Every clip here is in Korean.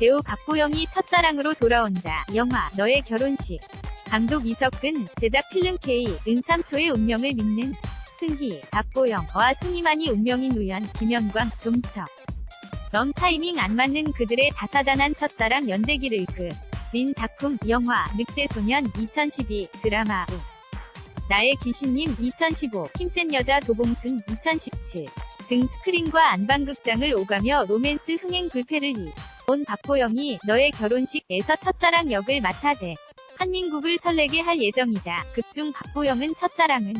배우 박보영이 첫사랑으로 돌아온다. 영화 너의 결혼식. 감독 이석근, 제작 필름 K, 은삼초의 운명을 믿는 승희, 박보영와 승희만이 운명인 우연, 김현광, 좀처. 럼 타이밍 안 맞는 그들의 다사다난 첫사랑 연대기를 그린 작품 영화 늑대소년 2012 드라마 우. 나의 귀신님 2015 힘센 여자 도봉순 2017 등 스크린과 안방극장을 오가며 로맨스 흥행 불패를 이 온 박보영이 너의 결혼식에서 첫사랑 역을 맡아대 한민국을 설레게 할 예정이다. 극중 박보영은 첫사랑은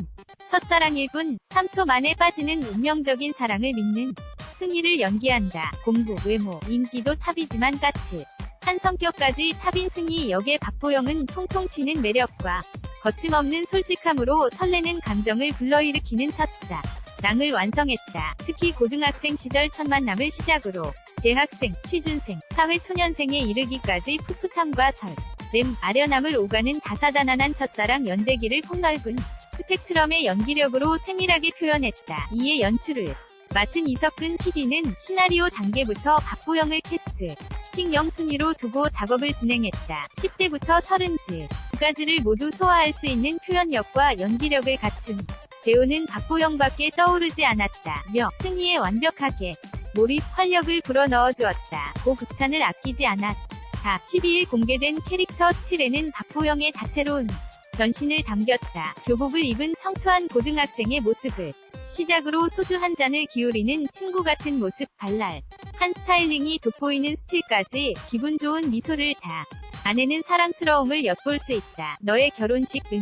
첫사랑일 뿐 3초 만에 빠지는 운명적인 사랑을 믿는 승희를 연기한다. 공부, 외모, 인기도 탑이지만 까칠. 한 성격까지 탑인 승희 역의 박보영은 통통 튀는 매력과 거침없는 솔직함으로 설레는 감정을 불러일으키는 첫사. 랑을 완성했다. 특히 고등학생 시절 첫 만남을 시작으로 대학생, 취준생, 사회초년생에 이르기까지 풋풋함과 설, 램, 아련함을 오가는 다사다난한 첫사랑 연대기를 폭넓은 스펙트럼의 연기력으로 세밀하게 표현했다. 이에 연출을 맡은 이석근 PD는 시나리오 단계부터 박보영을 캐스, 킹영 순위로 두고 작업을 진행했다. 10대부터 30까지를 모두 소화할 수 있는 표현력과 연기력을 갖춘 배우는 박보영밖에 떠오르지 않았다 며 승희에 완벽하게 몰입 활력을 불어넣어 주었다. 고 극찬을 아끼지 않았다. 12일 공개된 캐릭터 스틸에는 박보영의 다채로운 변신을 담겼다. 교복을 입은 청초한 고등학생의 모습을 시작으로 소주 한 잔을 기울이는 친구 같은 모습 발랄. 한 스타일링이 돋보이는 스틸까지 기분 좋은 미소를 다. 아내는 사랑스러움을 엿볼 수 있다. 너의 결혼식 은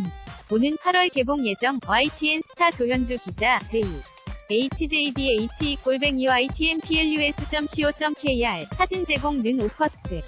오는 8월 개봉 예정 YTN 스타 조현주 기자 제2 hjdh 골뱅이 ytnplus.co.kr 사진 제공 는 오퍼스